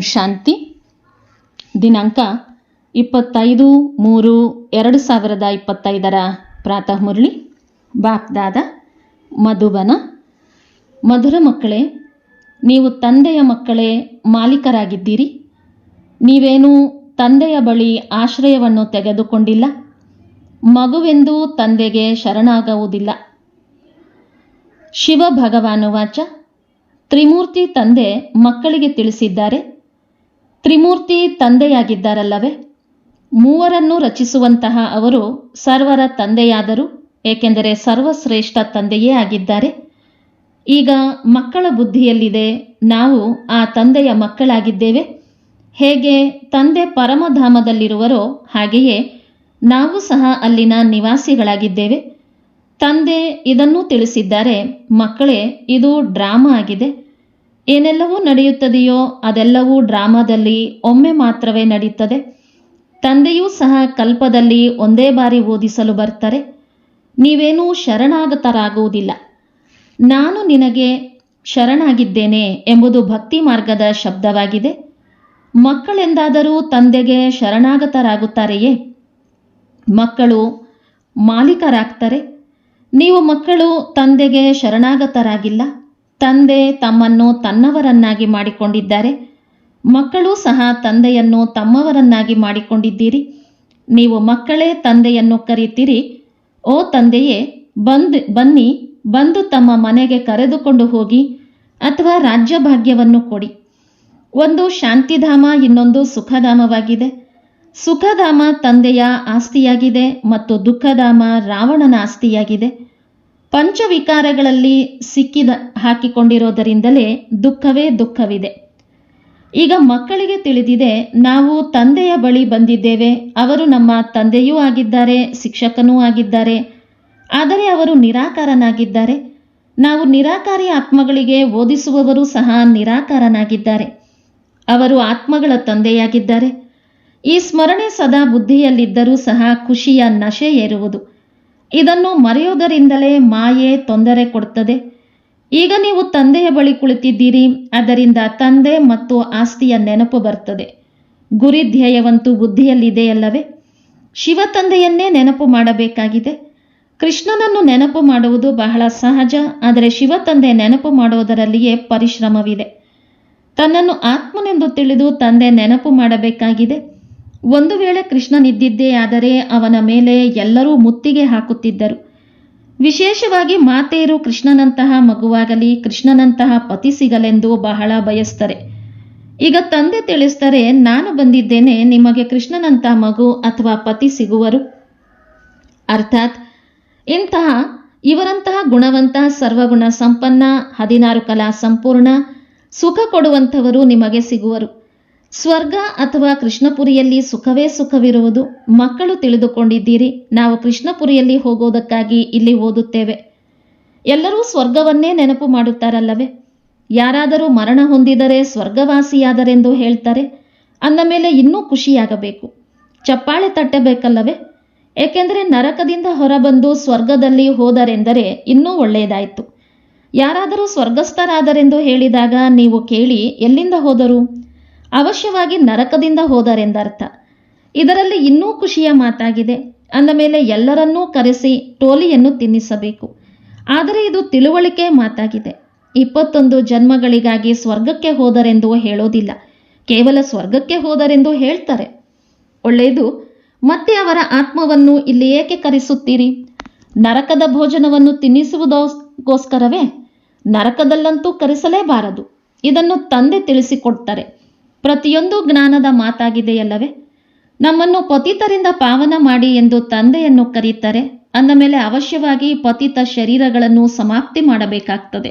ಶಾಂತಿ. ದಿನಾಂಕ ಇಪ್ಪತ್ತೈದು ಮೂರು ಎರಡು ಸಾವಿರದ ಇಪ್ಪತ್ತೈದರ ಪ್ರಾತಃ ಮುರಳಿ. ಬಾಪ್ದಾದ ಮಧುಬನ. ಮಧುರ ಮಕ್ಕಳೇ, ನೀವು ತಂದೆಯ ಮಕ್ಕಳೇ ಮಾಲೀಕರಾಗಿದ್ದೀರಿ. ನೀವೇನು ತಂದೆಯ ಬಳಿ ಆಶ್ರಯವನ್ನು ತೆಗೆದುಕೊಂಡಿಲ್ಲ. ಮಗುವೆಂದು ತಂದೆಗೆ ಶರಣಾಗುವುದಿಲ್ಲ. ಶಿವ ಭಗವಾನುವಾಚ ತ್ರಿಮೂರ್ತಿ ತಂದೆ ಮಕ್ಕಳಿಗೆ ತಿಳಿಸಿದ್ದಾರೆ. ತ್ರಿಮೂರ್ತಿ ತಂದೆಯಾಗಿದ್ದಾರಲ್ಲವೇ? ಮೂವರನ್ನು ರಚಿಸುವಂತಹ ಅವರು ಸರ್ವರ ತಂದೆಯಾದರು, ಏಕೆಂದರೆ ಸರ್ವಶ್ರೇಷ್ಠ ತಂದೆಯೇ ಆಗಿದ್ದಾರೆ. ಈಗ ಮಕ್ಕಳ ಬುದ್ಧಿಯಲ್ಲಿದೆ, ನಾವು ಆ ತಂದೆಯ ಮಕ್ಕಳಾಗಿದ್ದೇವೆ. ಹೇಗೆ ತಂದೆ ಪರಮಧಾಮದಲ್ಲಿರುವರೋ ಹಾಗೆಯೇ ನಾವು ಸಹ ಅಲ್ಲಿನ ನಿವಾಸಿಗಳಾಗಿದ್ದೇವೆ. ತಂದೆ ಇದನ್ನು ತಿಳಿಸಿದ್ದಾರೆ, ಮಕ್ಕಳೇ, ಇದು ಡ್ರಾಮಾ ಆಗಿದೆ. ಏನೆಲ್ಲವೂ ನಡೆಯುತ್ತದೆಯೋ ಅದೆಲ್ಲವೂ ಡ್ರಾಮಾದಲ್ಲಿ ಒಮ್ಮೆ ಮಾತ್ರವೇ ನಡೆಯುತ್ತದೆ ತಂದೆಯೂ ಸಹ ಕಲ್ಪದಲ್ಲಿ ಒಂದೇ ಬಾರಿ ಓದಿಸಲು ಬರ್ತಾರೆ. ನೀವೇನೂ ಶರಣಾಗತರಾಗುವುದಿಲ್ಲ. ನಾನು ನಿನಗೆ ಶರಣಾಗಿದ್ದೇನೆ ಎಂಬುದು ಭಕ್ತಿ ಮಾರ್ಗದ ಶಬ್ದವಾಗಿದೆ. ಮಕ್ಕಳೆಂದಾದರೂ ತಂದೆಗೆ ಶರಣಾಗತರಾಗುತ್ತಾರೆಯೇ? ಮಕ್ಕಳು ಮಾಲೀಕರಾಗ್ತಾರೆ. ನೀವು ಮಕ್ಕಳು ತಂದೆಗೆ ಶರಣಾಗತರಾಗಿಲ್ಲ. ತಂದೆ ತಮ್ಮನ್ನು ತನ್ನವರನ್ನಾಗಿ ಮಾಡಿಕೊಂಡಿದ್ದಾರೆ. ಮಕ್ಕಳು ಸಹ ತಂದೆಯನ್ನು ತಮ್ಮವರನ್ನಾಗಿ ಮಾಡಿಕೊಂಡಿದ್ದೀರಿ. ನೀವು ಮಕ್ಕಳೇ ತಂದೆಯನ್ನು ಕರೀತೀರಿ. ಓ ತಂದೆಯೇ, ಬಂದು, ಬನ್ನಿ, ಬಂದು ತಮ್ಮ ಮನೆಗೆ ಕರೆದುಕೊಂಡು ಹೋಗಿ ಅಥವಾ ರಾಜ್ಯಭಾಗ್ಯವನ್ನು ಕೊಡಿ. ಒಂದು ಶಾಂತಿಧಾಮ, ಇನ್ನೊಂದು ಸುಖಧಾಮವಾಗಿದೆ. ಸುಖಧಾಮ ತಂದೆಯ ಆಸ್ತಿಯಾಗಿದೆ ಮತ್ತು ದುಃಖಧಾಮ ರಾವಣನ ಆಸ್ತಿಯಾಗಿದೆ. ಪಂಚವಿಕಾರಗಳಲ್ಲಿ ಸಿಕ್ಕಿದ, ಹಾಕಿಕೊಂಡಿರೋದರಿಂದಲೇ ದುಃಖವೇ ದುಃಖವಿದೆ. ಈಗ ಮಕ್ಕಳಿಗೆ ತಿಳಿದಿದೆ, ನಾವು ತಂದೆಯ ಬಳಿ ಬಂದಿದ್ದೇವೆ. ಅವರು ನಮ್ಮ ತಂದೆಯೂ ಆಗಿದ್ದಾರೆ, ಶಿಕ್ಷಕನೂ ಆಗಿದ್ದಾರೆ. ಆದರೆ ಅವರು ನಿರಾಕಾರನಾಗಿದ್ದಾರೆ. ನಾವು ನಿರಾಕಾರಿ ಆತ್ಮಗಳಿಗೆ ಓದಿಸುವವರು ಸಹ ನಿರಾಕಾರನಾಗಿದ್ದಾರೆ. ಅವರು ಆತ್ಮಗಳ ತಂದೆಯಾಗಿದ್ದಾರೆ. ಈ ಸ್ಮರಣೆ ಸದಾ ಬುದ್ಧಿಯಲ್ಲಿದ್ದರೂ ಸಹ ಖುಷಿಯ ನಶೆ ಏರುವುದು. ಇದನ್ನು ಮರೆಯುವುದರಿಂದಲೇ ಮಾಯೆ ತೊಂದರೆ ಕೊಡುತ್ತದೆ. ಈಗ ನೀವು ತಂದೆಯ ಬಳಿ ಕುಳಿತಿದ್ದೀರಿ, ಅದರಿಂದ ತಂದೆ ಮತ್ತು ಆಸ್ತಿಯ ನೆನಪು ಬರ್ತದೆ ಗುರಿ ಧ್ಯೇಯವಂತೂ ಬುದ್ಧಿಯಲ್ಲಿದೆಯಲ್ಲವೇ ಶಿವ ತಂದೆಯನ್ನೇ ನೆನಪು ಮಾಡಬೇಕಾಗಿದೆ. ಕೃಷ್ಣನನ್ನು ನೆನಪು ಮಾಡುವುದು ಬಹಳ ಸಹಜ, ಆದರೆ ಶಿವ ತಂದೆ ನೆನಪು ಮಾಡುವುದರಲ್ಲಿಯೇ ಪರಿಶ್ರಮವಿದೆ. ತನ್ನನ್ನು ಆತ್ಮನೆಂದು ತಿಳಿದು ತಂದೆ ನೆನಪು ಮಾಡಬೇಕಾಗಿದೆ. ಒಂದು ವೇಳೆ ಕೃಷ್ಣನಿದ್ದಿದ್ದೇ ಆದರೆ ಅವನ ಮೇಲೆ ಎಲ್ಲರೂ ಮುತ್ತಿಗೆ ಹಾಕುತ್ತಿದ್ದರು. ವಿಶೇಷವಾಗಿ ಮಾತೆಯರು ಕೃಷ್ಣನಂತಹ ಮಗುವಾಗಲಿ ಕೃಷ್ಣನಂತಹ ಪತಿ ಸಿಗಲೆಂದು ಬಹಳ ಬಯಸ್ತಾರೆ. ಈಗ ತಂದೆ ತಿಳಿಸ್ತಾರೆ, ನಾನು ಬಂದಿದ್ದೇನೆ, ನಿಮಗೆ ಕೃಷ್ಣನಂತಹ ಮಗು ಅಥವಾ ಪತಿ ಸಿಗುವರು. ಅರ್ಥಾತ್ ಇಂತಹ ಇವರಂತಹ ಗುಣವಂತ ಸರ್ವಗುಣ ಸಂಪನ್ನ ಹದಿನಾರು ಕಲಾ ಸಂಪೂರ್ಣ ಸುಖ ಕೊಡುವಂಥವರು ನಿಮಗೆ ಸಿಗುವರು. ಸ್ವರ್ಗ ಅಥವಾ ಕೃಷ್ಣಪುರಿಯಲ್ಲಿ ಸುಖವೇ ಸುಖವಿರುವುದು ಮಕ್ಕಳು ತಿಳಿದುಕೊಂಡಿದ್ದೀರಿ. ನಾವು ಕೃಷ್ಣಪುರಿಯಲ್ಲಿ ಹೋಗೋದಕ್ಕಾಗಿ ಇಲ್ಲಿ ಓದುತ್ತೇವೆ. ಎಲ್ಲರೂ ಸ್ವರ್ಗವನ್ನೇ ನೆನಪು ಮಾಡುತ್ತಾರಲ್ಲವೇ? ಯಾರಾದರೂ ಮರಣ ಹೊಂದಿದರೆ ಸ್ವರ್ಗವಾಸಿಯಾದರೆಂದು ಹೇಳ್ತಾರೆ. ಅಂದ ಮೇಲೆ ಇನ್ನೂ ಖುಷಿಯಾಗಬೇಕು. ಚಪ್ಪಾಳೆ ತಟ್ಟಬೇಕಲ್ಲವೇ? ಏಕೆಂದರೆ ನರಕದಿಂದ ಹೊರಬಂದು ಸ್ವರ್ಗದಲ್ಲಿ ಹೋದರೆಂದರೆ ಇನ್ನೂ ಒಳ್ಳೆಯದಾಯಿತು. ಯಾರಾದರೂ ಸ್ವರ್ಗಸ್ಥರಾದರೆಂದು ಹೇಳಿದಾಗ ನೀವು ಕೇಳಿ ಎಲ್ಲಿಂದ ಹೋದರು? ಅವಶ್ಯವಾಗಿ ನರಕದಿಂದ ಹೋದರೆಂದರ್ಥ. ಇದರಲ್ಲಿ ಇನ್ನೂ ಖುಷಿಯ ಮಾತಾಗಿದೆ. ಅಂದ ಮೇಲೆ ಎಲ್ಲರನ್ನೂ ಕರೆಸಿ ಟೋಲಿಯನ್ನು ತಿನ್ನಿಸಬೇಕು. ಆದರೆ ಇದು ತಿಳುವಳಿಕೆ ಮಾತಾಗಿದೆ. ಇಪ್ಪತ್ತೊಂದು ಜನ್ಮಗಳಿಗಾಗಿ ಸ್ವರ್ಗಕ್ಕೆ ಹೋದರೆಂದು ಹೇಳೋದಿಲ್ಲ. ಕೇವಲ ಸ್ವರ್ಗಕ್ಕೆ ಹೋದರೆಂದು ಹೇಳ್ತಾರೆ. ಒಳ್ಳೆಯದು. ಮತ್ತೆ ಅವರ ಆತ್ಮವನ್ನು ಇಲ್ಲಿ ಏಕೆ ಕರೆಸುತ್ತೀರಿ? ನರಕದ ಭೋಜನವನ್ನು ತಿನ್ನಿಸುವುದೋಸ್ಕೋಸ್ಕರವೇ ನರಕದಲ್ಲಂತೂ ಕರೆಸಲೇಬಾರದು. ಇದನ್ನು ತಂದೆ ತಿಳಿಸಿಕೊಡ್ತಾರೆ. ಪ್ರತಿಯೊಂದು ಜ್ಞಾನದ ಮಾತಾಗಿದೆಯಲ್ಲವೇ? ನಮ್ಮನ್ನು ಪತಿತರಿಂದ ಪಾವನ ಮಾಡಿ ಎಂದು ತಂದೆಯನ್ನು ಕರೀತಾರೆ, ಅಂದ ಮೇಲೆ ಅವಶ್ಯವಾಗಿ ಪತಿತ ಶರೀರಗಳನ್ನು ಸಮಾಪ್ತಿ ಮಾಡಬೇಕಾಗ್ತದೆ.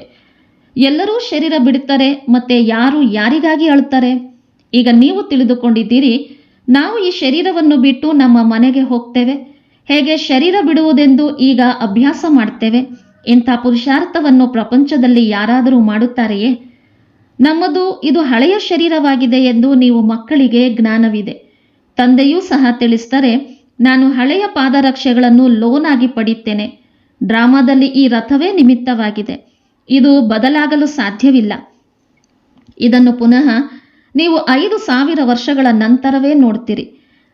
ಎಲ್ಲರೂ ಶರೀರ ಬಿಡುತ್ತಾರೆ, ಮತ್ತೆ ಯಾರು ಯಾರಿಗಾಗಿ ಅಳುತ್ತಾರೆ? ಈಗ ನೀವು ತಿಳಿದುಕೊಂಡಿದ್ದೀರಿ, ನಾವು ಈ ಶರೀರವನ್ನು ಬಿಟ್ಟು ನಮ್ಮ ಮನೆಗೆ ಹೋಗ್ತೇವೆ. ಹೇಗೆ ಶರೀರ ಬಿಡುವುದೆಂದು ಈಗ ಅಭ್ಯಾಸ ಮಾಡ್ತೇವೆ. ಇಂಥ ಪುರುಷಾರ್ಥವನ್ನು ಪ್ರಪಂಚದಲ್ಲಿ ಯಾರಾದರೂ ಮಾಡುತ್ತಾರೆಯೇ? ನಮ್ಮದು ಇದು ಹಳೆಯ ಶರೀರವಾಗಿದೆ ಎಂದು ನೀವು ಮಕ್ಕಳಿಗೆ ಜ್ಞಾನವಿದೆ. ತಂದೆಯೂ ಸಹ ತಿಳಿಸ್ತಾರೆ ನಾನು ಹಳೆಯ ಪಾದರಕ್ಷೆಗಳನ್ನು ಲೋನ್ ಆಗಿ ಪಡೆಯುತ್ತೇನೆ. ಡ್ರಾಮಾದಲ್ಲಿ ಈ ರಥವೇ ನಿಮಿತ್ತವಾಗಿದೆ. ಇದು ಬದಲಾಗಲು ಸಾಧ್ಯವಿಲ್ಲ. ಇದನ್ನು ಪುನಃ ನೀವು ಐದು ಸಾವಿರ ವರ್ಷಗಳ ನಂತರವೇ ನೋಡ್ತೀರಿ.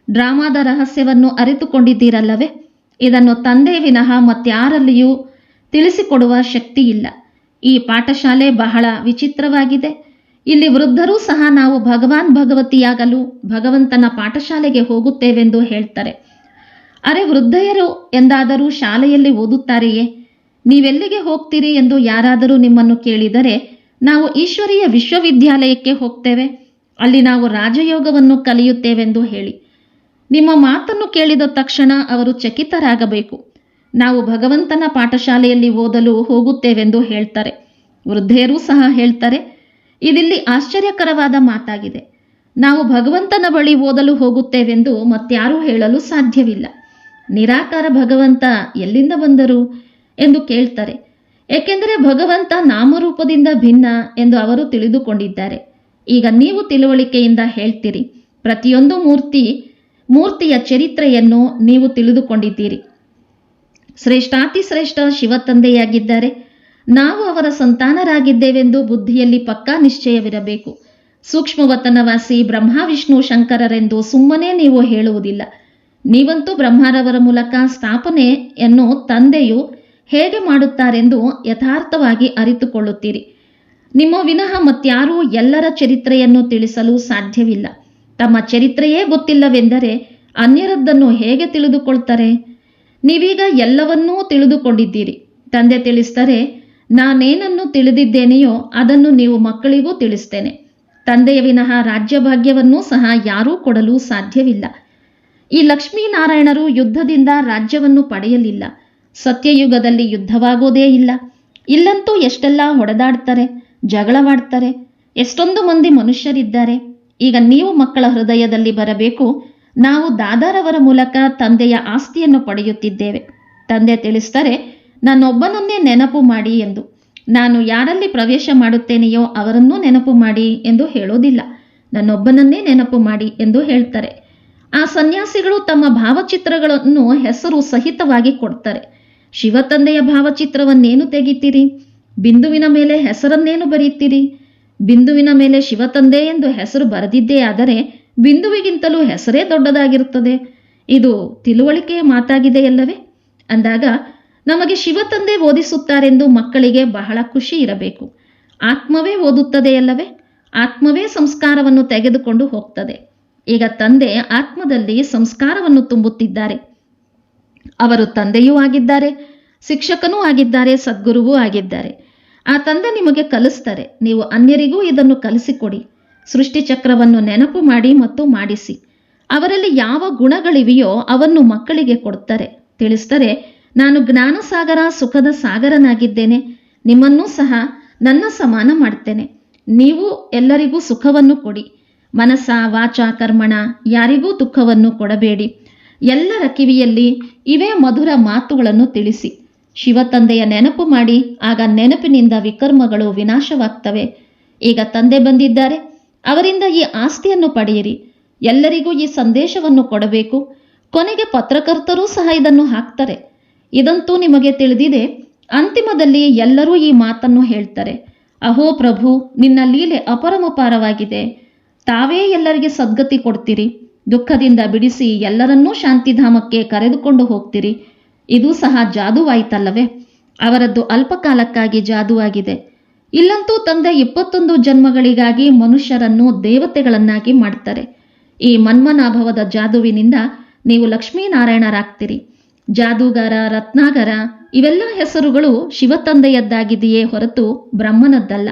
ಡ್ರಾಮಾದ ರಹಸ್ಯವನ್ನು ಅರಿತುಕೊಂಡಿದ್ದೀರಲ್ಲವೇ? ಇದನ್ನು ತಂದೆ ವಿನಃ ಮತ್ಯಾರಲ್ಲಿಯೂ ತಿಳಿಸಿಕೊಡುವ ಶಕ್ತಿ ಇಲ್ಲ ಈ ಪಾಠಶಾಲೆ ಬಹಳ ವಿಚಿತ್ರವಾಗಿದೆ. ಇಲ್ಲಿ ವೃದ್ಧರೂ ಸಹ ನಾವು ಭಗವಾನ್ ಭಗವತಿಯಾಗಲು ಭಗವಂತನ ಪಾಠಶಾಲೆಗೆ ಹೋಗುತ್ತೇವೆಂದು ಹೇಳ್ತಾರೆ. ಅರೆ ವೃದ್ಧೆಯರು ಎಂದಾದರೂ ಶಾಲೆಯಲ್ಲಿ ಓದುತ್ತಾರೆಯೇ? ನೀವೆಲ್ಲಿಗೆ ಹೋಗ್ತೀರಿ ಎಂದು ಯಾರಾದರೂ ನಿಮ್ಮನ್ನು ಕೇಳಿದರೆ, ನಾವು ಈಶ್ವರಿಯ ವಿಶ್ವವಿದ್ಯಾಲಯಕ್ಕೆ ಹೋಗ್ತೇವೆ. ಅಲ್ಲಿ ನಾವು ರಾಜಯೋಗವನ್ನು ಕಲಿಯುತ್ತೇವೆಂದು ಹೇಳಿ. ನಿಮ್ಮ ಮಾತನ್ನು ಕೇಳಿದ ತಕ್ಷಣ ಅವರು ಚಕಿತರಾಗಬೇಕು. ನಾವು ಭಗವಂತನ ಪಾಠಶಾಲೆಯಲ್ಲಿ ಓದಲು ಹೋಗುತ್ತೇವೆಂದು ಹೇಳ್ತಾರೆ. ವೃದ್ಧೆಯರೂ ಸಹ ಹೇಳ್ತಾರೆ, ಇದಿಲ್ಲಿ ಆಶ್ಚರ್ಯಕರವಾದ ಮಾತಾಗಿದೆ. ನಾವು ಭಗವಂತನ ಬಳಿ ಓದಲು ಹೋಗುತ್ತೇವೆಂದು ಮತ್ಯಾರೂ ಹೇಳಲು ಸಾಧ್ಯವಿಲ್ಲ. ನಿರಾಕಾರ ಭಗವಂತ ಎಲ್ಲಿಂದ ಬಂದರು ಎಂದು ಕೇಳ್ತಾರೆ. ಏಕೆಂದರೆ ಭಗವಂತ ನಾಮರೂಪದಿಂದ ಭಿನ್ನ ಎಂದು ಅವರು ತಿಳಿದುಕೊಂಡಿದ್ದಾರೆ. ಈಗ ನೀವು ತಿಳುವಳಿಕೆಯಿಂದ ಹೇಳ್ತೀರಿ, ಪ್ರತಿಯೊಂದು ಮೂರ್ತಿ, ಮೂರ್ತಿಯ ಚರಿತ್ರೆಯನ್ನು ನೀವು ತಿಳಿದುಕೊಂಡಿದ್ದೀರಿ. ಶ್ರೇಷ್ಠಾತಿ ಶ್ರೇಷ್ಠ ಶಿವ ತಂದೆಯಾಗಿದ್ದಾರೆ. ನಾವು ಅವರ ಸಂತಾನರಾಗಿದ್ದೇವೆಂದು ಬುದ್ಧಿಯಲ್ಲಿ ಪಕ್ಕಾ ನಿಶ್ಚಯವಿರಬೇಕು. ಸೂಕ್ಷ್ಮವತನವಾಸಿ ಬ್ರಹ್ಮ ವಿಷ್ಣು ಶಂಕರರೆಂದು ಸುಮ್ಮನೆ ನೀವು ಹೇಳುವುದಿಲ್ಲ. ನೀವಂತೂ ಬ್ರಹ್ಮರವರ ಮೂಲಕ ಸ್ಥಾಪನೆಯನ್ನು ತಂದೆಯು ಹೇಗೆ ಮಾಡುತ್ತಾರೆಂದು ಯಥಾರ್ಥವಾಗಿ ಅರಿತುಕೊಳ್ಳುತ್ತೀರಿ. ನಿಮ್ಮ ವಿನಃ ಮತ್ಯಾರೂ ಎಲ್ಲರ ಚರಿತ್ರೆಯನ್ನು ತಿಳಿಸಲು ಸಾಧ್ಯವಿಲ್ಲ. ತಮ್ಮ ಚರಿತ್ರೆಯೇ ಗೊತ್ತಿಲ್ಲವೆಂದರೆ ಅನ್ಯರದ್ದನ್ನು ಹೇಗೆ ತಿಳಿದುಕೊಳ್ತಾರೆ? ನೀವೀಗ ಎಲ್ಲವನ್ನೂ ತಿಳಿದುಕೊಂಡಿದ್ದೀರಿ. ತಂದೆ ತಿಳಿಸ್ತಾರೆ ನಾನೇನನ್ನು ತಿಳಿದಿದ್ದೇನೆಯೋ ಅದನ್ನು ನೀವು ಮಕ್ಕಳಿಗೂ ತಿಳಿಸ್ತೇನೆ. ತಂದೆಯ ವಿನಃ ರಾಜ್ಯಭಾಗ್ಯವನ್ನೂ ಸಹ ಯಾರೂ ಕೊಡಲು ಸಾಧ್ಯವಿಲ್ಲ. ಈ ಲಕ್ಷ್ಮೀನಾರಾಯಣರು ಯುದ್ಧದಿಂದ ರಾಜ್ಯವನ್ನು ಪಡೆಯಲಿಲ್ಲ. ಸತ್ಯಯುಗದಲ್ಲಿ ಯುದ್ಧವಾಗೋದೇ ಇಲ್ಲ. ಇಲ್ಲಂತೂ ಎಷ್ಟೆಲ್ಲ ಹೊಡೆದಾಡ್ತಾರೆ, ಜಗಳವಾಡ್ತಾರೆ, ಎಷ್ಟೊಂದು ಮಂದಿ ಮನುಷ್ಯರಿದ್ದಾರೆ. ಈಗ ನೀವು ಮಕ್ಕಳ ಹೃದಯದಲ್ಲಿ ಬರಬೇಕು ನಾವು ದಾದಾರವರ ಮೂಲಕ ತಂದೆಯ ಆಸ್ತಿಯನ್ನು ಪಡೆಯುತ್ತಿದ್ದೇವೆ. ತಂದೆ ತಿಳಿಸ್ತಾರೆ ನನ್ನೊಬ್ಬನನ್ನೇ ನೆನಪು ಮಾಡಿ ಎಂದು. ನಾನು ಯಾರಲ್ಲಿ ಪ್ರವೇಶ ಮಾಡುತ್ತೇನೆಯೋ ಅವರನ್ನೂ ನೆನಪು ಮಾಡಿ ಎಂದು ಹೇಳೋದಿಲ್ಲ. ನನ್ನೊಬ್ಬನನ್ನೇ ನೆನಪು ಮಾಡಿ ಎಂದು ಹೇಳ್ತಾರೆ. ಆ ಸನ್ಯಾಸಿಗಳು ತಮ್ಮ ಭಾವಚಿತ್ರಗಳನ್ನು ಹೆಸರು ಸಹಿತವಾಗಿ ಕೊಡ್ತಾರೆ. ಶಿವ ತಂದೆಯ ಭಾವಚಿತ್ರವನ್ನೇನು ತೆಗಿತೀರಿ? ಬಿಂದುವಿನ ಮೇಲೆ ಹೆಸರನ್ನೇನು ಬರೆಯುತ್ತೀರಿ? ಬಿಂದುವಿನ ಮೇಲೆ ಶಿವತಂದೆ ಎಂದು ಹೆಸರು ಬರೆದಿದ್ದೇ ಆದರೆ ಬಿಂದುವಿಗಿಂತಲೂ ಹೆಸರೇ ದೊಡ್ಡದಾಗಿರುತ್ತದೆ. ಇದು ತಿಳುವಳಿಕೆಯ ಮಾತಾಗಿದೆಯಲ್ಲವೇ ಅಂದಾಗ ನಮಗೆ ಶಿವತಂದೆ ಓದಿಸುತ್ತಾರೆಂದು ಮಕ್ಕಳಿಗೆ ಬಹಳ ಖುಷಿ ಇರಬೇಕು. ಆತ್ಮವೇ ಓದುತ್ತದೆಯಲ್ಲವೇ ಆತ್ಮವೇ ಸಂಸ್ಕಾರವನ್ನು ತೆಗೆದುಕೊಂಡು ಹೋಗ್ತದೆ. ಈಗ ತಂದೆ ಆತ್ಮದಲ್ಲಿ ಸಂಸ್ಕಾರವನ್ನು ತುಂಬುತ್ತಿದ್ದಾರೆ. ಅವರು ತಂದೆಯೂ ಆಗಿದ್ದಾರೆ, ಶಿಕ್ಷಕನೂ ಆಗಿದ್ದಾರೆ, ಸದ್ಗುರುವೂ ಆಗಿದ್ದಾರೆ. ಆ ತಂದೆ ನಿಮಗೆ ಕಲಿಸ್ತಾರೆ. ನೀವು ಅನ್ಯರಿಗೂ ಇದನ್ನು ಕಲಿಸಿಕೊಡಿ. ಸೃಷ್ಟಿ ಚಕ್ರವನ್ನು ನೆನಪು ಮಾಡಿ ಮತ್ತು ಮಾಡಿಸಿ. ಅವರಲ್ಲಿ ಯಾವ ಗುಣಗಳಿವೆಯೋ ಅವನ್ನು ಮಕ್ಕಳಿಗೆ ಕೊಡ್ತಾರೆ. ತಿಳಿಸ್ತಾರೆ ನಾನು ಜ್ಞಾನಸಾಗರ, ಸುಖದ ಸಾಗರನಾಗಿದ್ದೇನೆ. ನಿಮ್ಮನ್ನೂ ಸಹ ನನ್ನ ಸಮಾನ ಮಾಡ್ತೇನೆ. ನೀವು ಎಲ್ಲರಿಗೂ ಸುಖವನ್ನು ಕೊಡಿ. ಮನಸ ವಾಚ, ಕರ್ಮಣ, ಯಾರಿಗೂ ದುಃಖವನ್ನು ಕೊಡಬೇಡಿ. ಎಲ್ಲರ ಕಿವಿಯಲ್ಲಿ ಇವೇ ಮಧುರ ಮಾತುಗಳನ್ನು ತಿಳಿಸಿ. ಶಿವತಂದೆಯ ನೆನಪು ಮಾಡಿ, ಆಗ ನೆನಪಿನಿಂದ ವಿಕರ್ಮಗಳು ವಿನಾಶವಾಗ್ತವೆ. ಈಗ ತಂದೆ ಬಂದಿದ್ದಾರೆ. ಅವರಿಂದ ಈ ಆಸ್ತಿಯನ್ನು ಪಡೆಯಿರಿ. ಎಲ್ಲರಿಗೂ ಈ ಸಂದೇಶವನ್ನು ಕೊಡಬೇಕು. ಕೊನೆಗೆ ಪತ್ರಕರ್ತರೂ ಸಹ ಇದನ್ನು ಹಾಕ್ತಾರೆ. ಇದಂತೂ ನಿಮಗೆ ತಿಳಿದಿದೆ, ಅಂತಿಮದಲ್ಲಿ ಎಲ್ಲರೂ ಈ ಮಾತನ್ನು ಹೇಳ್ತಾರೆ. ಅಹೋ ಪ್ರಭು, ನಿನ್ನ ಲೀಲೆ ಅಪರಮಪಾರವಾಗಿದೆ. ತಾವೇ ಎಲ್ಲರಿಗೆ ಸದ್ಗತಿ ಕೊಡ್ತೀರಿ. ದುಃಖದಿಂದ ಬಿಡಿಸಿ ಎಲ್ಲರನ್ನೂ ಶಾಂತಿಧಾಮಕ್ಕೆ ಕರೆದುಕೊಂಡು ಹೋಗ್ತೀರಿ. ಇದು ಸಹ ಜಾದುವಾಯಿತಲ್ಲವೇ? ಅವರದ್ದು ಅಲ್ಪಕಾಲಕ್ಕಾಗಿ ಜಾದುವಾಗಿದೆ. ಇಲ್ಲಂತೂ ತಂದೆ ಇಪ್ಪತ್ತೊಂದು ಜನ್ಮಗಳಿಗಾಗಿ ಮನುಷ್ಯರನ್ನು ದೇವತೆಗಳನ್ನಾಗಿ ಮಾಡ್ತಾರೆ ಈ ಮನ್ಮನಾಭವದ ಜಾದುವಿನಿಂದ ನೀವು ಲಕ್ಷ್ಮೀನಾರಾಯಣರಾಗ್ತೀರಿ. ಜಾದೂಗಾರ, ರತ್ನಾಗರ, ಇವೆಲ್ಲ ಹೆಸರುಗಳು ಶಿವತಂದೆಯದ್ದಾಗಿದೆಯೇ ಹೊರತು ಬ್ರಹ್ಮನದ್ದಲ್ಲ.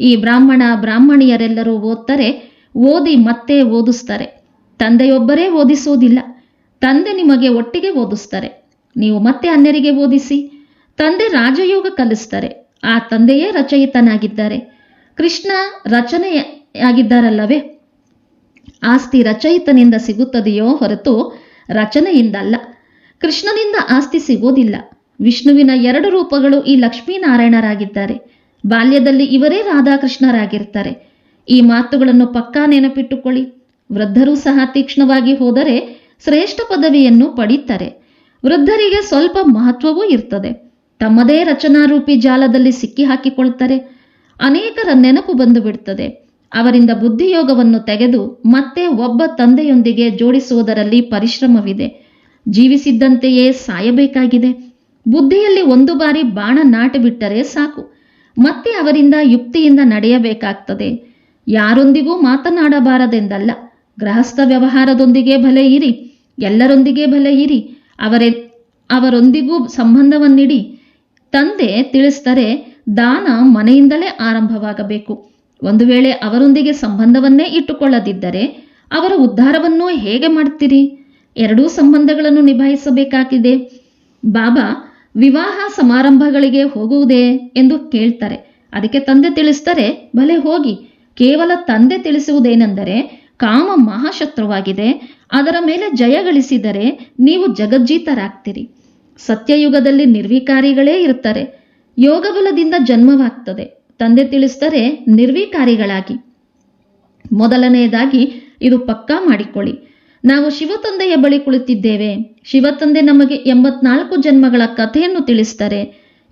ಈ ಬ್ರಾಹ್ಮಣ ಬ್ರಾಹ್ಮಣಿಯರೆಲ್ಲರೂ ಓದ್ತಾರೆ, ಓದಿ ಮತ್ತೆ ಓದಿಸ್ತಾರೆ. ತಂದೆಯೊಬ್ಬರೇ ಓದಿಸೋದಿಲ್ಲ. ತಂದೆ ನಿಮಗೆ ಒಟ್ಟಿಗೆ ಓದಿಸ್ತಾರೆ. ನೀವು ಮತ್ತೆ ಅನ್ಯರಿಗೆ ಓದಿಸಿ, ತಂದೆ ರಾಜಯೋಗ ಕಲಿಸ್ತಾರೆ. ಆ ತಂದೆಯೇ ರಚಯಿತನಾಗಿದ್ದಾರೆ. ಕೃಷ್ಣ ರಚನೆಯಾಗಿದ್ದಾರಲ್ಲವೇ? ಆಸ್ತಿ ರಚಯಿತನಿಂದ ಸಿಗುತ್ತದೆಯೋ ಹೊರತು ರಚನೆಯಿಂದಲ್ಲ. ಕೃಷ್ಣನಿಂದ ಆಸ್ತಿ ಸಿಗೋದಿಲ್ಲ. ವಿಷ್ಣುವಿನ ಎರಡು ರೂಪಗಳು ಈ ಲಕ್ಷ್ಮೀನಾರಾಯಣರಾಗಿದ್ದಾರೆ. ಬಾಲ್ಯದಲ್ಲಿ ಇವರೇ ರಾಧಾಕೃಷ್ಣರಾಗಿರ್ತಾರೆ. ಈ ಮಾತುಗಳನ್ನು ಪಕ್ಕಾ ನೆನಪಿಟ್ಟುಕೊಳ್ಳಿ. ವೃದ್ಧರೂ ಸಹ ತೀಕ್ಷ್ಣವಾಗಿ ಹೋದರೆ ಶ್ರೇಷ್ಠ ಪದವಿಯನ್ನು ಪಡೀತಾರೆ. ವೃದ್ಧರಿಗೆ ಸ್ವಲ್ಪ ಮಹತ್ವವೂ ಇರ್ತದೆ. ತಮ್ಮದೇ ರಚನಾರೂಪಿ ಜಾಲದಲ್ಲಿ ಸಿಕ್ಕಿ ಹಾಕಿಕೊಳ್ತಾರೆ ಅನೇಕರ ನೆನಪು ಬಂದು ಬಿಡ್ತದೆ ಅವರಿಂದ ಬುದ್ಧಿಯೋಗವನ್ನು ತೆಗೆದು ಮತ್ತೆ ಒಬ್ಬ ತಂದೆಯೊಂದಿಗೆ ಜೋಡಿಸುವುದರಲ್ಲಿ ಪರಿಶ್ರಮವಿದೆ. ಜೀವಿಸಿದ್ದಂತೆಯೇ ಸಾಯಬೇಕಾಗಿದೆ. ಬುದ್ಧಿಯಲ್ಲಿ ಒಂದು ಬಾರಿ ಬಾಣ ನಾಟಿ ಬಿಟ್ಟರೆ ಸಾಕು. ಮತ್ತೆ ಅವರಿಂದ ಯುಕ್ತಿಯಿಂದ ನಡೆಯಬೇಕಾಗ್ತದೆ. ಯಾರೊಂದಿಗೂ ಮಾತನಾಡಬಾರದೆಂದಲ್ಲ. ಗೃಹಸ್ಥ ವ್ಯವಹಾರದೊಂದಿಗೆ ಭಲೆ ಇರಿ. ಎಲ್ಲರೊಂದಿಗೆ ಭಲೆ ಇರಿ. ಅವರೇ ಅವರೊಂದಿಗೂ ಸಂಬಂಧವನ್ನಿಡಿ. ತಂದೆ ತಿಳಿಸ್ತಾರೆ ದಾನ ಮನೆಯಿಂದಲೇ ಆರಂಭವಾಗಬೇಕು. ಒಂದು ವೇಳೆ ಅವರೊಂದಿಗೆ ಸಂಬಂಧವನ್ನೇ ಇಟ್ಟುಕೊಳ್ಳದಿದ್ದರೆ ಅವರ ಉದ್ಧಾರವನ್ನು ಹೇಗೆ ಮಾಡ್ತೀರಿ ಎರಡೂ ಸಂಬಂಧಗಳನ್ನು ನಿಭಾಯಿಸಬೇಕಾಗಿದೆ. ಬಾಬಾ, ವಿವಾಹ ಸಮಾರಂಭಗಳಿಗೆ ಹೋಗುವುದೇ ಎಂದು ಕೇಳ್ತಾರೆ. ಅದಕ್ಕೆ ತಂದೆ ತಿಳಿಸ್ತಾರೆ ಭಲೆ ಹೋಗಿ. ಕೇವಲ ತಂದೆ ತಿಳಿಸುವುದೇನೆಂದರೆ ಕಾಮ ಮಹಾಶತ್ರುವಾಗಿದೆ. ಅದರ ಮೇಲೆ ಜಯ ಗಳಿಸಿದರೆ ನೀವು ಜಗಜ್ಜೀತರಾಗ್ತೀರಿ. ಸತ್ಯಯುಗದಲ್ಲಿ ನಿರ್ವಿಕಾರಿಗಳೇ ಇರುತ್ತಾರೆ. ಯೋಗಬಲದಿಂದ ಜನ್ಮವಾಗ್ತದೆ. ತಂದೆ ತಿಳಿಸ್ತಾರೆ ನಿರ್ವಿಕಾರಿಗಳಾಗಿ. ಮೊದಲನೆಯದಾಗಿ ಇದು ಪಕ್ಕಾ ಮಾಡಿಕೊಳ್ಳಿ. ನಾವು ಶಿವತಂದೆಯ ಬಳಿ ಕುಳಿತಿದ್ದೇವೆ. ಶಿವತಂದೆ ನಮಗೆ ಎಂಬತ್ನಾಲ್ಕು ಜನ್ಮಗಳ ಕಥೆಯನ್ನು ತಿಳಿಸ್ತಾರೆ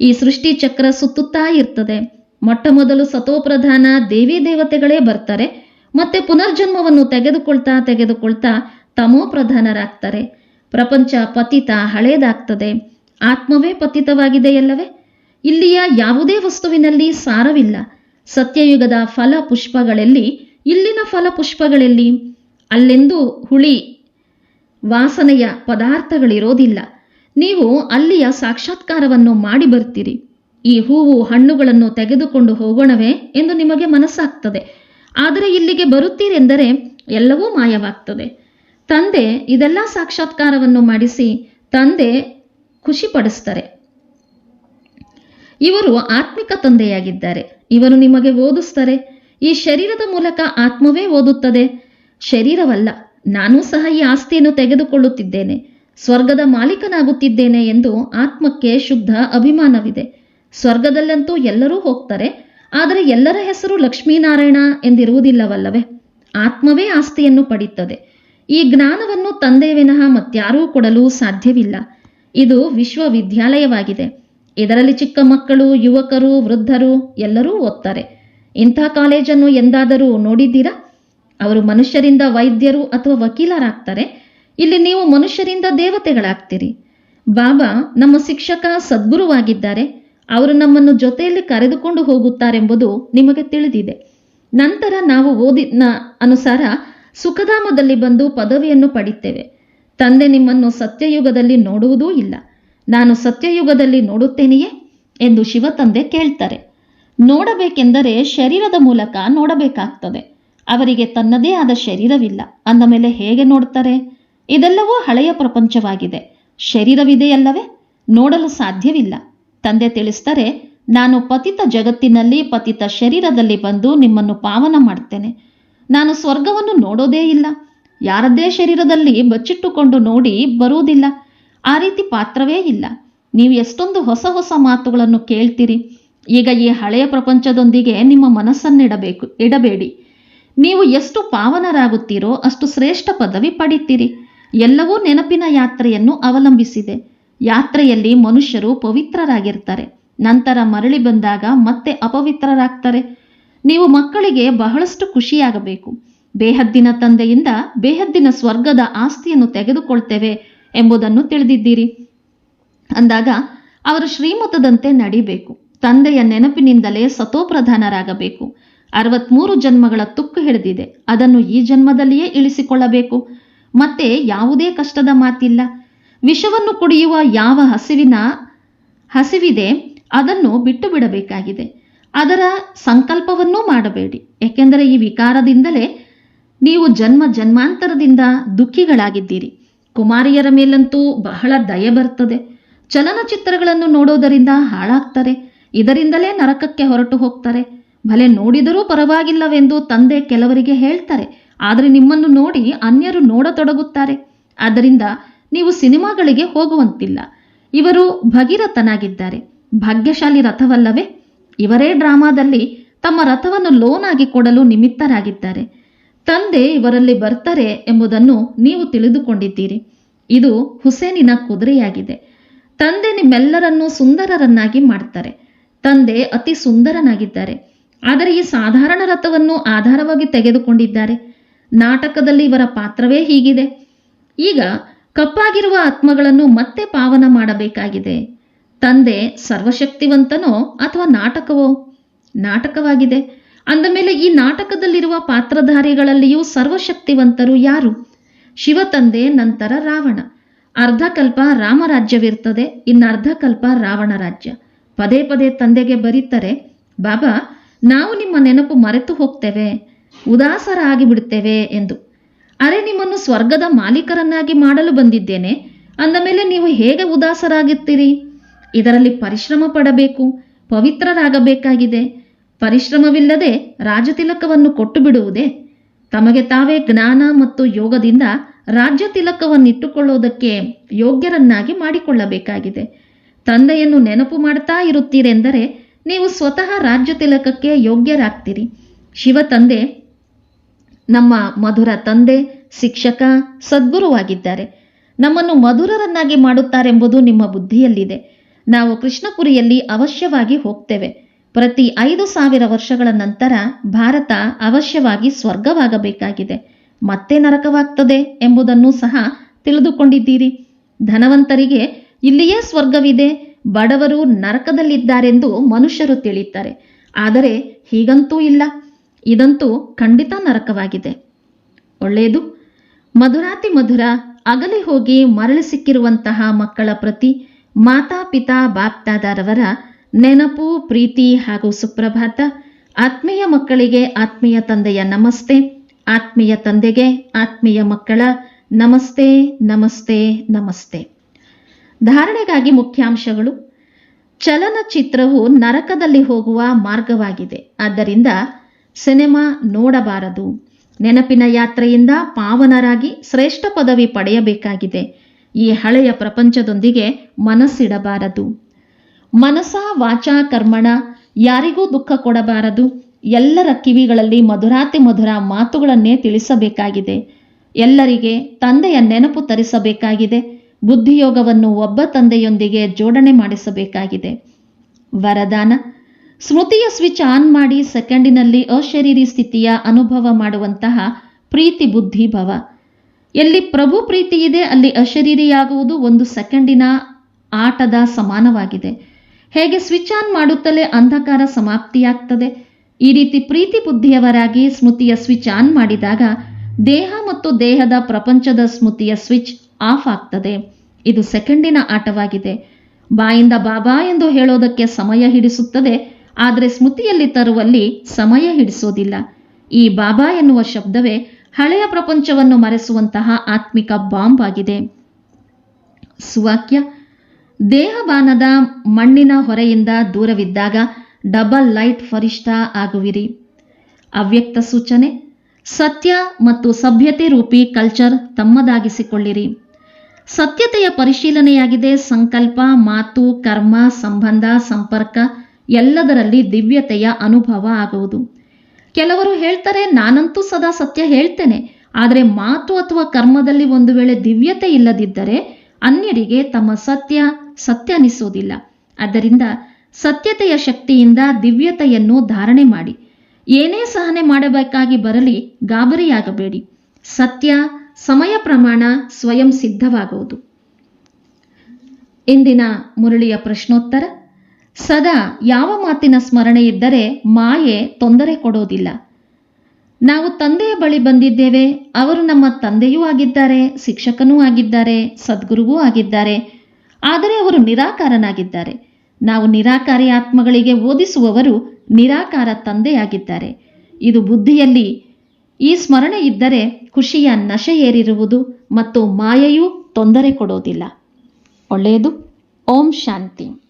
ಈ ಸೃಷ್ಟಿ ಚಕ್ರ ಸುತ್ತುತ್ತಾ ಇರ್ತದೆ. ಮೊಟ್ಟ ಮೊದಲು ಸತೋಪ್ರಧಾನ ದೇವಿ ದೇವತೆಗಳೇ ಬರ್ತಾರೆ. ಮತ್ತೆ ಪುನರ್ಜನ್ಮವನ್ನು ತೆಗೆದುಕೊಳ್ತಾ ತೆಗೆದುಕೊಳ್ತಾ ತಮೋ ಪ್ರಧಾನರಾಗ್ತಾರೆ ಪ್ರಪಂಚ ಪತಿತ ಹಳೇದಾಗ್ತದೆ. ಆತ್ಮವೇ ಪತಿತವಾಗಿದೆಯಲ್ಲವೇ? ಇಲ್ಲಿಯ ಯಾವುದೇ ವಸ್ತುವಿನಲ್ಲಿ ಸಾರವಿಲ್ಲ. ಸತ್ಯಯುಗದ ಫಲ ಪುಷ್ಪಗಳಲ್ಲಿ ಇಲ್ಲಿನ ಫಲ ಪುಷ್ಪಗಳಲ್ಲಿ ಅಲ್ಲೆಂದು ಹುಳಿ ವಾಸನೆಯ ಪದಾರ್ಥಗಳಿರೋದಿಲ್ಲ. ನೀವು ಅಲ್ಲಿಯ ಸಾಕ್ಷಾತ್ಕಾರವನ್ನು ಮಾಡಿ ಬರ್ತೀರಿ ಈ ಹೂವು ಹಣ್ಣುಗಳನ್ನು ತೆಗೆದುಕೊಂಡು ಹೋಗೋಣವೇ ಎಂದು ನಿಮಗೆ ಮನಸ್ಸಾಗ್ತದೆ. ಆದರೆ ಇಲ್ಲಿಗೆ ಬರುತ್ತೀರೆಂದರೆ ಎಲ್ಲವೂ ಮಾಯವಾಗ್ತದೆ. ತಂದೆ ಇದೆಲ್ಲ ಸಾಕ್ಷಾತ್ಕಾರವನ್ನು ಮಾಡಿಸಿ ತಂದೆ ಖುಷಿಪಡಿಸ್ತಾರೆ. ಇವರು ಆತ್ಮಿಕ ತಂದೆಯಾಗಿದ್ದಾರೆ. ಇವರು ನಿಮಗೆ ಓದಿಸ್ತಾರೆ. ಈ ಶರೀರದ ಮೂಲಕ ಆತ್ಮವೇ ಓದುತ್ತದೆ. ಶರೀರವಲ್ಲ, ನಾನೂ ಸಹ ಈ ಆಸ್ತಿಯನ್ನು ತೆಗೆದುಕೊಳ್ಳುತ್ತಿದ್ದೇನೆ. ಸ್ವರ್ಗದ ಮಾಲೀಕನಾಗುತ್ತಿದ್ದೇನೆ ಎಂದು ಆತ್ಮಕ್ಕೆ ಶುದ್ಧ ಅಭಿಮಾನವಿದೆ. ಸ್ವರ್ಗದಲ್ಲಂತೂ ಎಲ್ಲರೂ ಹೋಗ್ತಾರೆ, ಆದರೆ ಎಲ್ಲರ ಹೆಸರು ಲಕ್ಷ್ಮೀನಾರಾಯಣ ಎಂದಿರುವುದಿಲ್ಲವಲ್ಲವೇ? ಆತ್ಮವೇ ಆಸ್ತಿಯನ್ನು ಪಡೆಯುತ್ತದೆ ಈ ಜ್ಞಾನವನ್ನು ತಂದೆ ವಿನಃ ಮತ್ಯಾರೂ ಕೊಡಲು ಸಾಧ್ಯವಿಲ್ಲ. ಇದು ವಿಶ್ವವಿದ್ಯಾಲಯವಾಗಿದೆ. ಇದರಲ್ಲಿ ಚಿಕ್ಕ ಮಕ್ಕಳು, ಯುವಕರು, ವೃದ್ಧರು ಎಲ್ಲರೂ ಓದ್ತಾರೆ ಇಂಥ ಕಾಲೇಜನ್ನು ಎಂದಾದರೂ ನೋಡಿದ್ದೀರಾ? ಅವರು ಮನುಷ್ಯರಿಂದ ವೈದ್ಯರು ಅಥವಾ ವಕೀಲರಾಗ್ತಾರೆ. ಇಲ್ಲಿ ನೀವು ಮನುಷ್ಯರಿಂದ ದೇವತೆಗಳಾಗ್ತೀರಿ. ಬಾಬಾ ನಮ್ಮ ಶಿಕ್ಷಕ ಸದ್ಗುರುವಾಗಿದ್ದಾರೆ. ಅವರು ನಮ್ಮನ್ನು ಜೊತೆಯಲ್ಲಿ ಕರೆದುಕೊಂಡು ಹೋಗುತ್ತಾರೆಂಬುದು ನಿಮಗೆ ತಿಳಿದಿದೆ. ನಂತರ ನಾವು ಓದಿನ ಅನುಸಾರ ಸುಖಧಾಮದಲ್ಲಿ ಬಂದು ಪದವಿಯನ್ನು ಪಡಿತೇವೆ. ತಂದೆ ನಿಮ್ಮನ್ನು ಸತ್ಯಯುಗದಲ್ಲಿ ನೋಡುವುದೂ ಇಲ್ಲ. ನಾನು ಸತ್ಯಯುಗದಲ್ಲಿ ನೋಡುತ್ತೇನೆಯೇ ಎಂದು ಶಿವತಂದೆ ಕೇಳ್ತಾರೆ. ನೋಡಬೇಕೆಂದರೆ ಶರೀರದ ಮೂಲಕ ನೋಡಬೇಕಾಗ್ತದೆ. ಅವರಿಗೆ ತನ್ನದೇ ಆದ ಶರೀರವಿಲ್ಲ. ಅಂದ ಮೇಲೆ ಹೇಗೆ ನೋಡ್ತಾರೆ ಇದೆಲ್ಲವೂ ಹಳೆಯ ಪ್ರಪಂಚವಾಗಿದೆ. ಶರೀರವಿದೆಯಲ್ಲವೇ? ನೋಡಲು ಸಾಧ್ಯವಿಲ್ಲ. ತಂದೆ ತಿಳಿಸ್ತಾರೆ, ನಾನು ಪತಿತ ಜಗತ್ತಿನಲ್ಲಿ ಪತಿತ ಶರೀರದಲ್ಲಿ ಬಂದು ನಿಮ್ಮನ್ನು ಪಾವನ ಮಾಡ್ತೇನೆ. ನಾನು ಸ್ವರ್ಗವನ್ನು ನೋಡೋದೇ ಇಲ್ಲ. ಯಾರದ್ದೇ ಶರೀರದಲ್ಲಿ ಬಚ್ಚಿಟ್ಟುಕೊಂಡು ನೋಡಿ ಬರುವುದಿಲ್ಲ. ಆ ರೀತಿ ಪಾತ್ರವೇ ಇಲ್ಲ. ನೀವು ಎಷ್ಟೊಂದು ಹೊಸ ಹೊಸ ಮಾತುಗಳನ್ನು ಕೇಳ್ತೀರಿ. ಈಗ ಈ ಹಳೆಯ ಪ್ರಪಂಚದೊಂದಿಗೆ ನಿಮ್ಮ ಮನಸ್ಸನ್ನಿಡಬೇಕು, ಇಡಬೇಡಿ. ನೀವು ಎಷ್ಟು ಪಾವನರಾಗುತ್ತೀರೋ ಅಷ್ಟು ಶ್ರೇಷ್ಠ ಪದವಿ ಪಡಿತೀರಿ. ಎಲ್ಲವೂ ನೆನಪಿನ ಯಾತ್ರೆಯನ್ನು ಅವಲಂಬಿಸಿದೆ. ಯಾತ್ರೆಯಲ್ಲಿ ಮನುಷ್ಯರು ಪವಿತ್ರರಾಗಿರ್ತಾರೆ. ನಂತರ ಮರಳಿ ಬಂದಾಗ ಮತ್ತೆ ಅಪವಿತ್ರರಾಗ್ತಾರೆ. ನೀವು ಮಕ್ಕಳಿಗೆ ಬಹಳಷ್ಟು ಖುಷಿಯಾಗಬೇಕು. ಬೇಹದ್ದಿನ ತಂದೆಯಿಂದ ಬೇಹದ್ದಿನ ಸ್ವರ್ಗದ ಆಸ್ತಿಯನ್ನು ತೆಗೆದುಕೊಳ್ತೇವೆ ಎಂಬುದನ್ನು ತಿಳಿದಿದ್ದೀರಿ. ಅಂದಾಗ ಅವರು ಶ್ರೀಮತದಂತೆ ನಡಿಬೇಕು. ತಂದೆಯ ನೆನಪಿನಿಂದಲೇ ಸತೋಪ್ರಧಾನರಾಗಬೇಕು. ಅರವತ್ಮೂರು ಜನ್ಮಗಳ ತುಕ್ಕು ಹಿಡಿದಿದೆ. ಅದನ್ನು ಈ ಜನ್ಮದಲ್ಲಿಯೇ ಇಳಿಸಿಕೊಳ್ಳಬೇಕು. ಮತ್ತೆ ಯಾವುದೇ ಕಷ್ಟದ ಮಾತಿಲ್ಲ. ವಿಷವನ್ನು ಕುಡಿಯುವ ಯಾವ ಹಸಿವಿನ ಹಸಿವಿದೆ ಅದನ್ನು ಬಿಟ್ಟು ಬಿಡಬೇಕಾಗಿದೆ. ಅದರ ಸಂಕಲ್ಪವನ್ನೂ ಮಾಡಬೇಡಿ. ಏಕೆಂದರೆ ಈ ವಿಕಾರದಿಂದಲೇ ನೀವು ಜನ್ಮ ಜನ್ಮಾಂತರದಿಂದ ದುಃಖಿಗಳಾಗಿದ್ದೀರಿ. ಕುಮಾರಿಯರ ಮೇಲಂತೂ ಬಹಳ ದಯೆ ಬರ್ತದೆ ಚಲನಚಿತ್ರಗಳನ್ನು ನೋಡೋದರಿಂದ ಹಾಳಾಗ್ತಾರೆ. ಇದರಿಂದಲೇ ನರಕಕ್ಕೆ ಹೊರಟು ಹೋಗ್ತಾರೆ. ಭಲೆ ನೋಡಿದರೂ ಪರವಾಗಿಲ್ಲವೆಂದು ತಂದೆ ಕೆಲವರಿಗೆ ಹೇಳ್ತಾರೆ. ಆದರೆ ನಿಮ್ಮನ್ನು ನೋಡಿ ಅನ್ಯರು ನೋಡತೊಡಗುತ್ತಾರೆ. ಆದ್ದರಿಂದ ನೀವು ಸಿನಿಮಾಗಳಿಗೆ ಹೋಗುವಂತಿಲ್ಲ. ಇವರು ಭಗೀರಥನಾಗಿದ್ದಾರೆ. ಭಾಗ್ಯಶಾಲಿ ರಥವಲ್ಲವೇ? ಇವರೇ ಡ್ರಾಮಾದಲ್ಲಿ ತಮ್ಮ ರಥವನ್ನು ಲೋನ್ ಆಗಿ ಕೊಡಲು ನಿಮಿತ್ತರಾಗಿದ್ದಾರೆ. ತಂದೆ ಇವರಲ್ಲಿ ಬರ್ತಾರೆ ಎಂಬುದನ್ನು ನೀವು ತಿಳಿದುಕೊಂಡಿದ್ದೀರಿ. ಇದು ಹುಸೇನಿನ ಕುದುರೆಯಾಗಿದೆ. ತಂದೆ ನಿಮ್ಮೆಲ್ಲರನ್ನೂ ಸುಂದರರನ್ನಾಗಿ ಮಾಡ್ತಾರೆ. ತಂದೆ ಅತಿ ಸುಂದರನಾಗಿದ್ದಾರೆ. ಆದರೆ ಈ ಸಾಧಾರಣ ರಥವನ್ನು ಆಧಾರವಾಗಿ ತೆಗೆದುಕೊಂಡಿದ್ದಾರೆ. ನಾಟಕದಲ್ಲಿ ಇವರ ಪಾತ್ರವೇ ಹೀಗಿದೆ. ಈಗ ಕಪ್ಪಾಗಿರುವ ಆತ್ಮಗಳನ್ನು ಮತ್ತೆ ಪಾವನ ಮಾಡಬೇಕಾಗಿದೆ. ತಂದೆ ಸರ್ವಶಕ್ತಿವಂತನೋ ಅಥವಾ ನಾಟಕವೋ? ನಾಟಕವಾಗಿದೆ. ಅಂದಮೇಲೆ ಈ ನಾಟಕದಲ್ಲಿರುವ ಪಾತ್ರಧಾರಿಗಳಲ್ಲಿಯೂ ಸರ್ವಶಕ್ತಿವಂತರು ಯಾರು? ಶಿವ ತಂದೆ ನಂತರ ರಾವಣ. ಅರ್ಧಕಲ್ಪ ರಾಮರಾಜ್ಯವಿರ್ತದೆ ಇನ್ನರ್ಧಕಲ್ಪ ರಾವಣ ರಾಜ್ಯ. ಪದೇ ಪದೇ ತಂದೆಗೆ ಬರೀತಾರೆ, ಬಾಬಾ, ನಾವು ನಿಮ್ಮ ನೆನಪು ಮರೆತು ಹೋಗ್ತೇವೆ, ಉದಾಸರ ಆಗಿಬಿಡ್ತೇವೆ ಎಂದು. ಅರೆ, ನಿಮ್ಮನ್ನು ಸ್ವರ್ಗದ ಮಾಲೀಕರನ್ನಾಗಿ ಮಾಡಲು ಬಂದಿದ್ದೇನೆ. ಅಂದ ಮೇಲೆ ನೀವು ಹೇಗೆ ಉದಾಸರಾಗುತ್ತೀರಿ ಇದರಲ್ಲಿ ಪರಿಶ್ರಮ ಪಡಬೇಕು, ಪವಿತ್ರರಾಗಬೇಕಾಗಿದೆ. ಪರಿಶ್ರಮವಿಲ್ಲದೆ ರಾಜತಿಲಕವನ್ನು ಕೊಟ್ಟು ಬಿಡುವುದೇ ತಮಗೆ ತಾವೇ ಜ್ಞಾನ ಮತ್ತು ಯೋಗದಿಂದ ರಾಜ್ಯ ತಿಲಕವನ್ನಿಟ್ಟುಕೊಳ್ಳುವುದಕ್ಕೆ ಯೋಗ್ಯರನ್ನಾಗಿ ಮಾಡಿಕೊಳ್ಳಬೇಕಾಗಿದೆ. ತಂದೆಯನ್ನು ನೆನಪು ಮಾಡ್ತಾ ಇರುತ್ತೀರೆಂದರೆ, ನೀವು ಸ್ವತಃ ರಾಜ್ಯ ತಿಲಕಕ್ಕೆ ಯೋಗ್ಯರಾಗ್ತೀರಿ. ಶಿವ ತಂದೆ, ನಮ್ಮ ಮಧುರ ತಂದೆ, ಶಿಕ್ಷಕ, ಸದ್ಗುರುವಾಗಿದ್ದಾರೆ. ನಮ್ಮನ್ನು ಮಧುರರನ್ನಾಗಿ ಮಾಡುತ್ತಾರೆಂಬುದು ನಿಮ್ಮ ಬುದ್ಧಿಯಲ್ಲಿದೆ. ನಾವು ಕೃಷ್ಣಪುರಿಯಲ್ಲಿ ಅವಶ್ಯವಾಗಿ ಹೋಗ್ತೇವೆ. ಪ್ರತಿ ಐದು ಸಾವಿರ ವರ್ಷಗಳ ನಂತರ ಭಾರತ ಅವಶ್ಯವಾಗಿ ಸ್ವರ್ಗವಾಗಬೇಕಾಗಿದೆ. ಮತ್ತೆ ನರಕವಾಗ್ತದೆ ಎಂಬುದನ್ನು ಸಹ ತಿಳಿದುಕೊಂಡಿದ್ದೀರಿ. ಧನವಂತರಿಗೆ ಇಲ್ಲಿಯೇ ಸ್ವರ್ಗವಿದೆ. ಬಡವರು ನರಕದಲ್ಲಿದ್ದಾರೆಂದು ಮನುಷ್ಯರು ತಿಳಿಯುತ್ತಾರೆ. ಆದರೆ ಹೀಗಂತೂ ಇಲ್ಲ. ಇದಂತೂ ಖಂಡಿತ ನರಕವಾಗಿದೆ. ಒಳ್ಳೆಯದು. ಮಧುರಾತಿ ಮಧುರ, ಅಗಲಿ ಹೋಗಿ ಮರಳಿ ಸಿಕ್ಕಿರುವಂತಹ ಮಕ್ಕಳ ಪ್ರತಿ ಮಾತಾ ಪಿತಾ ಬಾಪ್ತಾದಾರವರ ನೆನಪು, ಪ್ರೀತಿ ಹಾಗೂ ಸುಪ್ರಭಾತ, ಆತ್ಮೀಯ ಮಕ್ಕಳಿಗೆ ಆತ್ಮೀಯ ತಂದೆಯ ನಮಸ್ತೆ, ಆತ್ಮೀಯ ತಂದೆಗೆ ಆತ್ಮೀಯ ಮಕ್ಕಳ ನಮಸ್ತೆ ನಮಸ್ತೆ ನಮಸ್ತೆ. ಧಾರಣೆಗಾಗಿ ಮುಖ್ಯಾಂಶಗಳು. ಚಲನಚಿತ್ರವು ನರಕದಲ್ಲಿ ಹೋಗುವ ಮಾರ್ಗವಾಗಿದೆ. ಆದ್ದರಿಂದ ಸಿನೆಮಾ ನೋಡಬಾರದು. ನೆನಪಿನ ಯಾತ್ರೆಯಿಂದ ಪಾವನರಾಗಿ ಶ್ರೇಷ್ಠ ಪದವಿ ಪಡೆಯಬೇಕಾಗಿದೆ. ಈ ಹಳೆಯ ಪ್ರಪಂಚದೊಂದಿಗೆ ಮನಸ್ಸಿಡಬಾರದು. ಮನಸ ವಾಚ ಕರ್ಮಣ, ಯಾರಿಗೂ ದುಃಖ ಕೊಡಬಾರದು. ಎಲ್ಲರ ಕಿವಿಗಳಲ್ಲಿ ಮಧುರಾತಿ ಮಧುರ ಮಾತುಗಳನ್ನೇ ತಿಳಿಸಬೇಕಾಗಿದೆ. ಎಲ್ಲರಿಗೆ ತಂದೆಯ ನೆನಪು ತರಿಸಬೇಕಾಗಿದೆ. ಬುದ್ಧಿಯೋಗವನ್ನು ಒಬ್ಬ ತಂದೆಯೊಂದಿಗೆ ಜೋಡಣೆ ಮಾಡಿಸಬೇಕಾಗಿದೆ. ವರದಾನ. ಸ್ಮೃತಿಯ ಸ್ವಿಚ್ ಆನ್ ಮಾಡಿ ಸೆಕೆಂಡಿನಲ್ಲಿ ಅಶರೀರಿ ಸ್ಥಿತಿಯ ಅನುಭವ ಮಾಡುವಂತಹ ಪ್ರೀತಿ ಬುದ್ಧಿ ಭವ. ಎಲ್ಲಿ ಪ್ರಭು ಪ್ರೀತಿ ಇದೆ, ಅಲ್ಲಿ ಅಶರೀರಿಯಾಗುವುದು ಒಂದು ಸೆಕೆಂಡಿನ ಆಟದ ಸಮಾನವಾಗಿದೆ. ಹೇಗೆ ಸ್ವಿಚ್ ಆನ್ ಮಾಡುತ್ತಲೇ ಅಂಧಕಾರ ಸಮಾಪ್ತಿಯಾಗ್ತದೆ? ಈ ರೀತಿ ಪ್ರೀತಿ ಬುದ್ಧಿಯವರಾಗಿ ಸ್ಮೃತಿಯ ಸ್ವಿಚ್ ಆನ್ ಮಾಡಿದಾಗ ದೇಹ ಮತ್ತು ದೇಹದ ಪ್ರಪಂಚದ ಸ್ಮೃತಿಯ ಸ್ವಿಚ್ ಆಫ್ ಆಗ್ತದೆ. ಇದು ಸೆಕೆಂಡಿನ ಆಟವಾಗಿದೆ. ಬಾಯಿಂದ ಬಾಬಾ ಎಂದು ಹೇಳೋದಕ್ಕೆ ಸಮಯ ಹಿಡಿಸುತ್ತದೆ, ಆದರೆ ಸ್ಮೃತಿಯಲ್ಲಿ ತರುವಲ್ಲಿ ಸಮಯ ಹಿಡಿಸೋದಿಲ್ಲ. ಈ ಬಾಬಾ ಎನ್ನುವ ಶಬ್ದವೇ ಹಳೆಯ ಪ್ರಪಂಚವನ್ನು ಮರೆಸುವಂತಹ ಆತ್ಮಿಕ ಬಾಂಬ್ ಆಗಿದೆ. ಸುವಾಕ್ಯ, ದೇಹಬಾನದ ಮಣ್ಣಿನ ಹೊರೆಯಿಂದ ದೂರವಿದ್ದಾಗ ಡಬಲ್ ಲೈಟ್ ಫರಿಷ್ಠ ಆಗುವಿರಿ. ಅವ್ಯಕ್ತ ಸೂಚನೆ, ಸತ್ಯ ಮತ್ತು ಸಭ್ಯತೆ ರೂಪಿ ಕಲ್ಚರ್ ತಮ್ಮದಾಗಿಸಿಕೊಳ್ಳಿರಿ. ಸತ್ಯತೆಯ ಪರಿಶೀಲನೆಯಾಗಿದೆ ಸಂಕಲ್ಪ, ಮಾತು, ಕರ್ಮ, ಸಂಬಂಧ, ಸಂಪರ್ಕ, ಎಲ್ಲದರಲ್ಲಿ ದಿವ್ಯತೆಯ ಅನುಭವ ಆಗುವುದು. ಕೆಲವರು ಹೇಳ್ತಾರೆ, ನಾನಂತೂ ಸದಾ ಸತ್ಯ ಹೇಳ್ತೇನೆ. ಆದರೆ ಮಾತು ಅಥವಾ ಕರ್ಮದಲ್ಲಿ ಒಂದು ವೇಳೆ ದಿವ್ಯತೆ ಇಲ್ಲದಿದ್ದರೆ ಅನ್ಯರಿಗೆ ತಮ್ಮ ಸತ್ಯ ಸತ್ಯ ಅನಿಸೋದಿಲ್ಲ. ಆದ್ದರಿಂದ ಸತ್ಯತೆಯ ಶಕ್ತಿಯಿಂದ ದಿವ್ಯತೆಯನ್ನು ಧಾರಣೆ ಮಾಡಿ. ಏನೇ ಸಹನೆ ಮಾಡಬೇಕಾಗಿ ಬರಲಿ, ಗಾಬರಿಯಾಗಬೇಡಿ. ಸತ್ಯ, ಸಮಯ ಪ್ರಮಾಣ ಸ್ವಯಂ ಸಿದ್ಧವಾಗುವುದು. ಇಂದಿನ ಮುರಳಿಯ ಪ್ರಶ್ನೋತ್ತರ. ಸದಾ ಯಾವ ಮಾತಿನ ಸ್ಮರಣೆ ಇದ್ದರೆ ಮಾಯೆ ತೊಂದರೆ ಕೊಡೋದಿಲ್ಲ. ನಾವು ತಂದೆಯ ಬಳಿ ಬಂದಿದ್ದೇವೆ, ಅವರು ನಮ್ಮ ತಂದೆಯೂ ಆಗಿದ್ದಾರೆ, ಶಿಕ್ಷಕನೂ ಆಗಿದ್ದಾರೆ, ಸದ್ಗುರುವೂ ಆಗಿದ್ದಾರೆ. ಆದರೆ ಅವರು ನಿರಾಕಾರನಾಗಿದ್ದಾರೆ. ನಾವು ನಿರಾಕಾರಿ ಆತ್ಮಗಳಿಗೆ ಓದಿಸುವವರು ನಿರಾಕಾರ ತಂದೆಯಾಗಿದ್ದಾರೆ. ಇದು ಬುದ್ಧಿಯಲ್ಲಿ ಈ ಸ್ಮರಣೆ ಇದ್ದರೆ ಖುಷಿಯ ನಶೆ ಏರಿರುವುದು ಮತ್ತು ಮಾಯೆಯೂ ತೊಂದರೆ ಕೊಡೋದಿಲ್ಲ. ಒಳ್ಳೆಯದು. ಓಂ ಶಾಂತಿ.